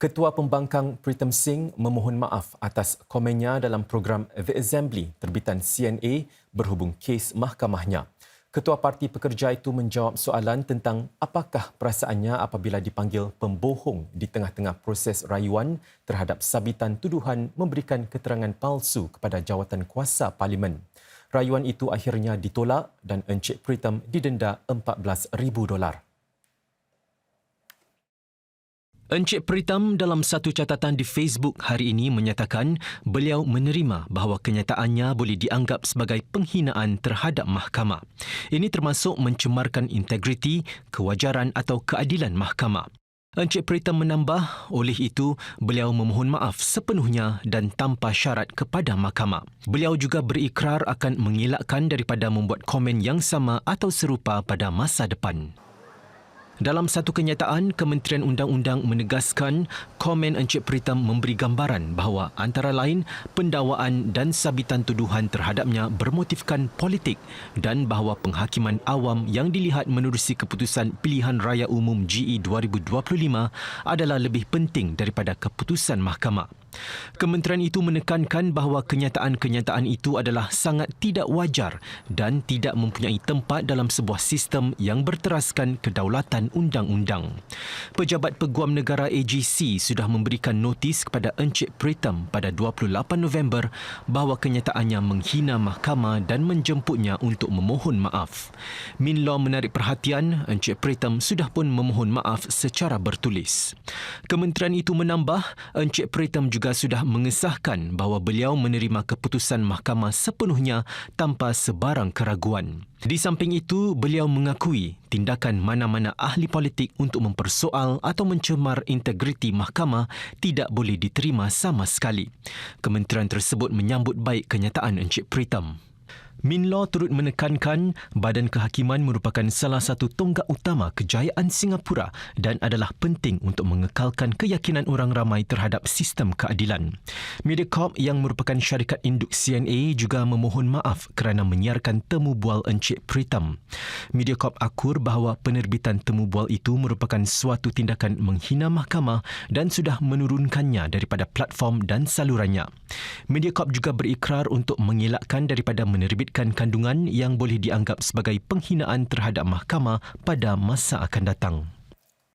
Ketua Pembangkang Pritam Singh memohon maaf atas komennya dalam program The Assembly terbitan CNA berhubung kes mahkamahnya. Ketua Parti Pekerja itu menjawab soalan tentang apakah perasaannya apabila dipanggil pembohong di tengah-tengah proses rayuan terhadap sabitan tuduhan memberikan keterangan palsu kepada jawatan kuasa parlimen. Rayuan itu akhirnya ditolak dan Encik Pritam didenda RM14,000 dolar. Encik Pritam dalam satu catatan di Facebook hari ini menyatakan beliau menerima bahawa kenyataannya boleh dianggap sebagai penghinaan terhadap mahkamah. Ini termasuk mencemarkan integriti, kewajaran atau keadilan mahkamah. Encik Pritam menambah, oleh itu beliau memohon maaf sepenuhnya dan tanpa syarat kepada mahkamah. Beliau juga berikrar akan mengelakkan daripada membuat komen yang sama atau serupa pada masa depan. Dalam satu kenyataan, Kementerian Undang-Undang menegaskan komen Encik Pritam memberi gambaran bahawa antara lain pendakwaan dan sabitan tuduhan terhadapnya bermotifkan politik dan bahawa penghakiman awam yang dilihat menerusi keputusan Pilihan Raya Umum GE 2025 adalah lebih penting daripada keputusan mahkamah. Kementerian itu menekankan bahawa kenyataan-kenyataan itu adalah sangat tidak wajar dan tidak mempunyai tempat dalam sebuah sistem yang berteraskan kedaulatan undang-undang. Pejabat Peguam Negara AGC sudah memberikan notis kepada Encik Pritam pada 28 November bahawa kenyataannya menghina mahkamah dan menjemputnya untuk memohon maaf. Min Law menarik perhatian, Encik Pritam sudah pun memohon maaf secara bertulis. Kementerian itu menambah, Encik Pritam juga juga sudah mengesahkan bahawa beliau menerima keputusan mahkamah sepenuhnya tanpa sebarang keraguan. Di samping itu, beliau mengakui tindakan mana-mana ahli politik untuk mempersoal atau mencemar integriti mahkamah tidak boleh diterima sama sekali. Kementerian tersebut menyambut baik kenyataan Encik Pritam. Min Law turut menekankan badan kehakiman merupakan salah satu tonggak utama kejayaan Singapura dan adalah penting untuk mengekalkan keyakinan orang ramai terhadap sistem keadilan. Mediacorp yang merupakan syarikat induk CNA juga memohon maaf kerana menyiarkan temu bual Encik Pritam. Mediacorp akur bahawa penerbitan temu bual itu merupakan suatu tindakan menghina mahkamah dan sudah menurunkannya daripada platform dan salurannya. Mediacorp juga berikrar untuk mengelakkan daripada menerbit menerbitkan kandungan yang boleh dianggap sebagai penghinaan terhadap mahkamah pada masa akan datang.